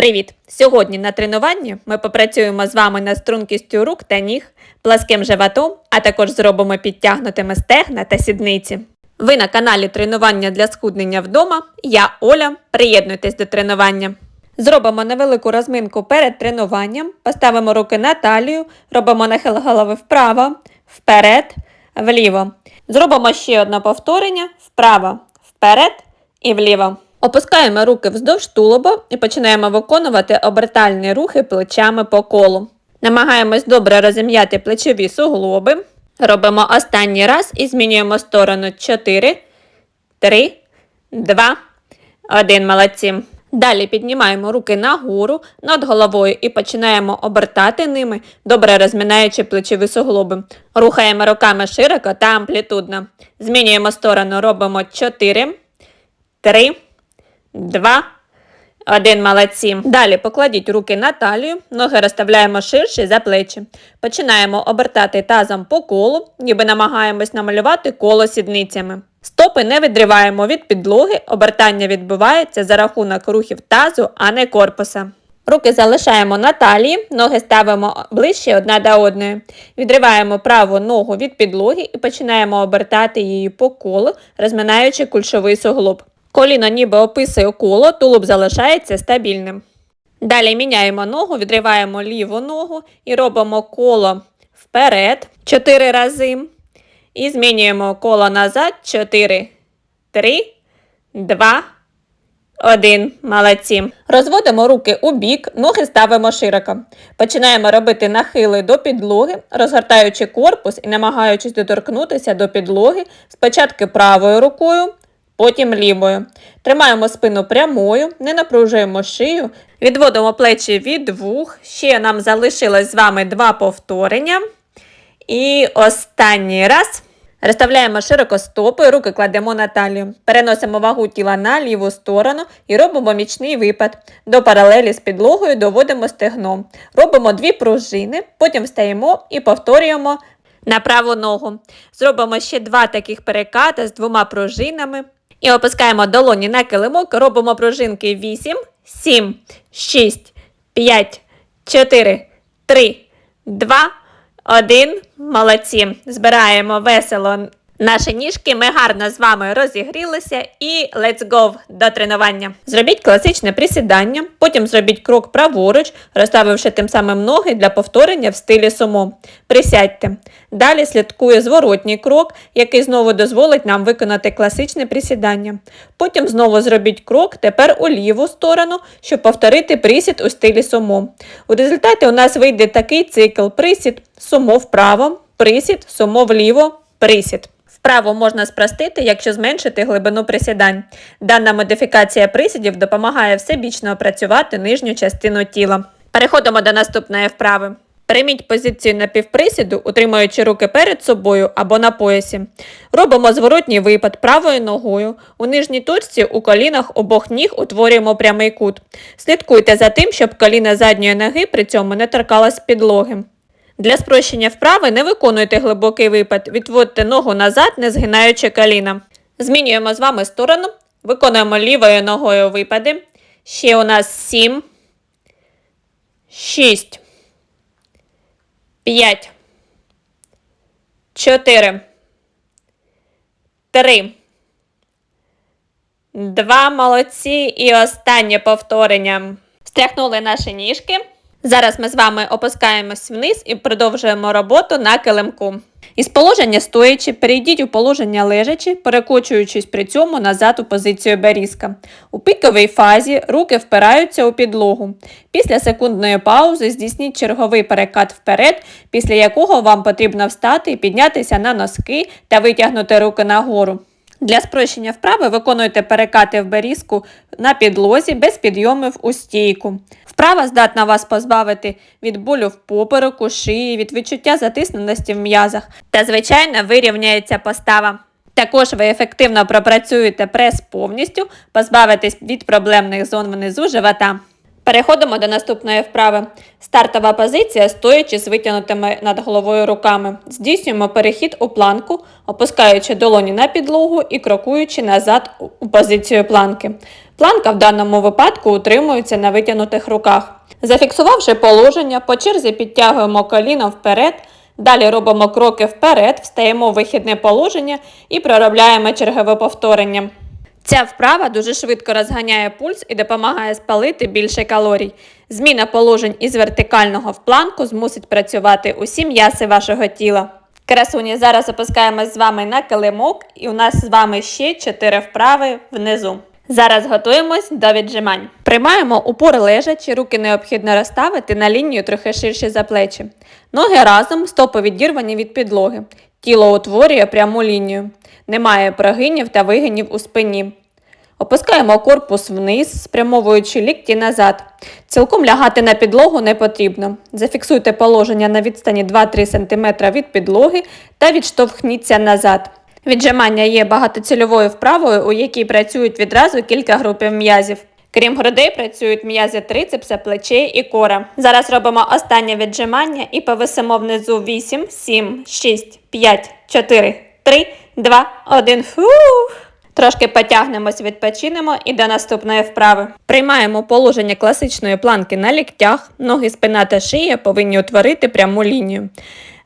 Привіт! Сьогодні на тренуванні ми попрацюємо з вами над стрункістю рук та ніг, пласким животом, а також зробимо підтягнутими стегна та сідниці. Ви на каналі Тренування для схуднення вдома. Я Оля. Приєднуйтесь до тренування. Зробимо невелику розминку перед тренуванням, поставимо руки на талію, робимо нахил голови вправо, вперед, вліво. Зробимо ще одне повторення вправо, вперед і вліво. Опускаємо руки вздовж тулуба і починаємо виконувати обертальні рухи плечами по колу. Намагаємось добре розім'яти плечові суглоби. Робимо останній раз і змінюємо сторону 4, 3, 2, 1. Молодці. Далі піднімаємо руки нагору над головою і починаємо обертати ними, добре розминаючи плечові суглоби. Рухаємо руками широко та амплітудно. Змінюємо сторону, робимо 4, 3, 2, 1. Молодці. Далі покладіть руки на талію, ноги розставляємо ширше за плечі. Починаємо обертати тазом по колу, ніби намагаємось намалювати коло сідницями. Стопи не відриваємо від підлоги, обертання відбувається за рахунок рухів тазу, а не корпуса. Руки залишаємо на талії, ноги ставимо ближче одна до одної. Відриваємо праву ногу від підлоги і починаємо обертати її по колу, розминаючи кульшовий суглоб. Коліно ніби описує коло, тулуб залишається стабільним. Далі міняємо ногу, відриваємо ліву ногу і робимо коло вперед 4 рази. І змінюємо коло назад 4, 3, 2, 1. Молодці. Розводимо руки у бік, ноги ставимо широко. Починаємо робити нахили до підлоги, розгортаючи корпус і намагаючись доторкнутися до підлоги спочатку правою рукою, потім лівою. Тримаємо спину прямою, не напружуємо шию, відводимо плечі від вух. Ще нам залишилось з вами два повторення. І останній раз. Розставляємо широко стопи, руки кладемо на талію. Переносимо вагу тіла на ліву сторону і робимо мічний випад. До паралелі з підлогою доводимо стегном. Робимо дві пружини, потім встаємо і повторюємо на праву ногу. Зробимо ще два таких переката з двома пружинами. І опускаємо долоні на килимок, робимо пружинки 8, 7, 6, 5, 4, 3, 2, 1. Молодці. Збираємо весело наші ніжки. Ми гарно з вами розігрілися і let's go до тренування. Зробіть класичне присідання, потім зробіть крок праворуч, розставивши тим самим ноги для повторення в стилі сумо. Присядьте. Далі слідкує зворотній крок, який знову дозволить нам виконати класичне присідання. Потім знову зробіть крок, тепер у ліву сторону, щоб повторити присід у стилі сумо. У результаті у нас вийде такий цикл присід, сумо вправо, присід, сумо вліво, присід. Вправо можна спростити, якщо зменшити глибину присідань. Дана модифікація присідів допомагає всебічно опрацювати нижню частину тіла. Переходимо до наступної вправи. Прийміть позицію напівприсіду, утримуючи руки перед собою або на поясі. Робимо зворотній випад правою ногою. У нижній точці у колінах обох ніг утворюємо прямий кут. Слідкуйте за тим, щоб коліна задньої ноги при цьому не торкалась підлоги. Для спрощення вправи не виконуйте глибокий випад, відводьте ногу назад, не згинаючи коліна. Змінюємо з вами сторону, виконуємо лівою ногою випади. Ще у нас 7, 6, 5, 4, 3, 2, молодці. І останнє повторення. Стряхнули наші ніжки. Зараз ми з вами опускаємось вниз і продовжуємо роботу на килимку. Із положення стоячи, перейдіть у положення лежачи, перекочуючись при цьому назад у позицію берізка. У піковій фазі руки впираються у підлогу. Після секундної паузи здійсніть черговий перекат вперед, після якого вам потрібно встати і піднятися на носки та витягнути руки нагору. Для спрощення вправи виконуйте перекати в берізку на підлозі без підйомів у стійку. Вправа здатна вас позбавити від болю в попереку, шиї, від відчуття затисненості в м'язах та, звичайно, вирівняється постава. Також ви ефективно пропрацюєте прес повністю, позбавитесь від проблемних зон внизу живота. Переходимо до наступної вправи. Стартова позиція, стоячи з витягнутими над головою руками. Здійснюємо перехід у планку, опускаючи долоні на підлогу і крокуючи назад у позицію планки. Планка в даному випадку утримується на витягнутих руках. Зафіксувавши положення, по черзі підтягуємо коліно вперед, далі робимо кроки вперед, встаємо в вихідне положення і проробляємо чергове повторення. Ця вправа дуже швидко розганяє пульс і допомагає спалити більше калорій. Зміна положень із вертикального в планку змусить працювати усі м'яси вашого тіла. Красуні, зараз опускаємось з вами на килимок, і у нас з вами ще 4 вправи внизу. Зараз готуємось до віджимань. Приймаємо упор лежачи, руки необхідно розставити на лінію трохи ширше за плечі. Ноги разом, стопи відірвані від підлоги. Тіло утворює пряму лінію. Немає прогинів та вигинів у спині. Опускаємо корпус вниз, спрямовуючи лікті назад. Цілком лягати на підлогу не потрібно. Зафіксуйте положення на відстані 2-3 см від підлоги та відштовхніться назад. Віджимання є багатоцільовою вправою, у якій працюють відразу кілька групів м'язів. Крім грудей, працюють м'язи трицепса, плечей і кора. Зараз робимо останнє віджимання і повисимо внизу 8, 7, 6, 5, 4, 3, 2, 1. Фух. Трошки потягнемось, відпочинемо і до наступної вправи. Приймаємо положення класичної планки на ліктях, ноги, спина та шия повинні утворити пряму лінію.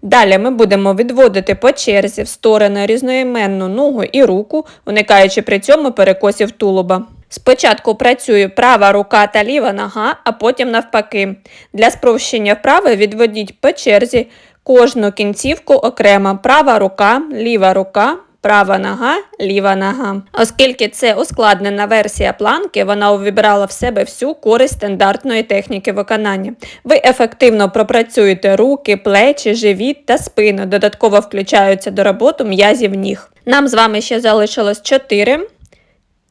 Далі ми будемо відводити по черзі в сторони різноіменну ногу і руку, уникаючи при цьому перекосів тулуба. Спочатку працює права рука та ліва нога, а потім навпаки. Для спрощення вправи відводіть по черзі кожну кінцівку окремо права рука, ліва рука, права нога, ліва нога. Оскільки це ускладнена версія планки, вона увібрала в себе всю користь стандартної техніки виконання. Ви ефективно пропрацюєте руки, плечі, живіт та спину. Додатково включаються до роботи м'язів ніг. Нам з вами ще залишилось 4,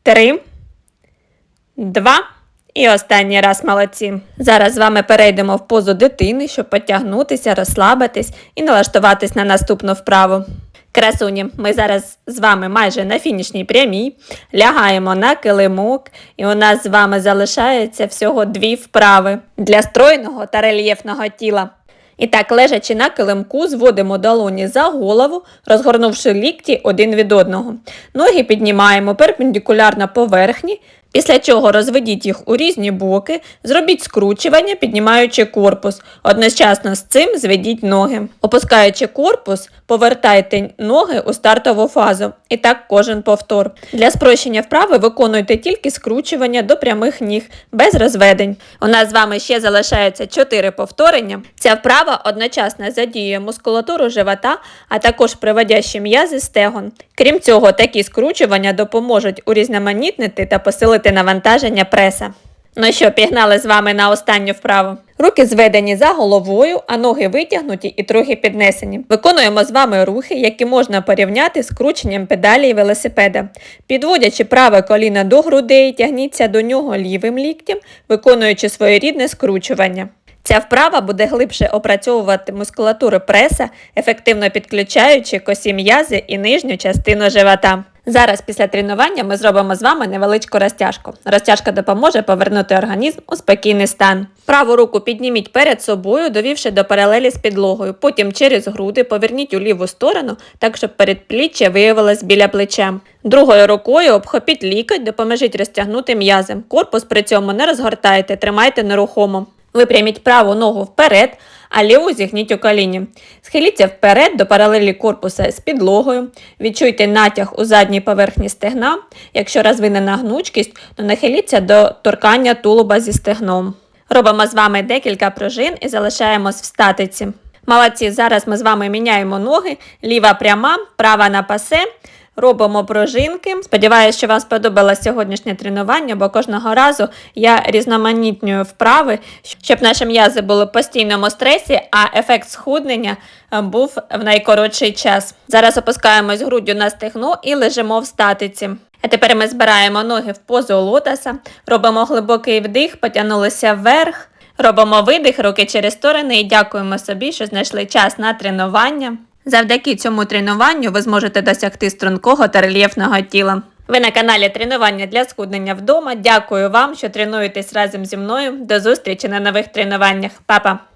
3, 2. І останній раз молодці. Зараз з вами перейдемо в позу дитини, щоб потягнутися, розслабитись і налаштуватись на наступну вправу. Красуні, ми зараз з вами майже на фінішній прямій, лягаємо на килимок, і у нас з вами залишається всього дві вправи для стройного та рельєфного тіла. І так, лежачи на килимку, зводимо долоні за голову, розгорнувши лікті один від одного. Ноги піднімаємо перпендикулярно поверхні, Після чого розведіть їх у різні боки, зробіть скручування, піднімаючи корпус. Одночасно з цим зведіть ноги. Опускаючи корпус, повертайте ноги у стартову фазу. І так кожен повтор. Для спрощення вправи виконуйте тільки скручування до прямих ніг, без розведень. У нас з вами ще залишається 4 повторення. Ця вправа одночасно задіює мускулатуру живота, а також приводящі м'язи стегон. Крім цього, такі скручування допоможуть урізноманітнити та посилити навантаження преса. Ну що, пігнали з вами на останню вправу. Руки зведені за головою, а ноги витягнуті і трохи піднесені. Виконуємо з вами рухи, які можна порівняти з крученням педалі велосипеда. Підводячи праве коліно до грудей, тягніться до нього лівим ліктем, виконуючи своєрідне скручування. Ця вправа буде глибше опрацьовувати мускулатуру преса, ефективно підключаючи косі м'язи і нижню частину живота. Зараз після тренування ми зробимо з вами невеличку розтяжку. Розтяжка допоможе повернути організм у спокійний стан. Праву руку підніміть перед собою, довівши до паралелі з підлогою. Потім через груди поверніть у ліву сторону, так щоб передпліччя виявилось біля плеча. Другою рукою обхопіть лікоть, допоможіть розтягнути м'язи. Корпус при цьому не розгортайте, тримайте нерухомо. Випряміть праву ногу вперед, а ліву зігніть у коліні. Схиліться вперед до паралелі корпуса з підлогою. Відчуйте натяг у задній поверхні стегна. Якщо розвинена гнучкість, то нахиліться до торкання тулуба зі стегном. Робимо з вами декілька пружин і залишаємось в статиці. Молодці, зараз ми з вами міняємо ноги, ліва пряма, права на пасе. Робимо пружинки. Сподіваюся, що вам сподобалось сьогоднішнє тренування, бо кожного разу я різноманітнюю вправи, щоб наші м'язи були в постійному стресі, а ефект схуднення е, був в найкоротший час. Зараз опускаємось груддю на стегно і лежимо в статиці. А тепер ми збираємо ноги в позу лотоса, робимо глибокий вдих, потягнулися вверх. Робимо видих, руки через сторони і дякуємо собі, що знайшли час на тренування. Завдяки цьому тренуванню ви зможете досягти стрункого та рельєфного тіла. Ви на каналі Тренування для схуднення вдома. Дякую вам, що тренуєтесь разом зі мною. До зустрічі на нових тренуваннях. Па-па!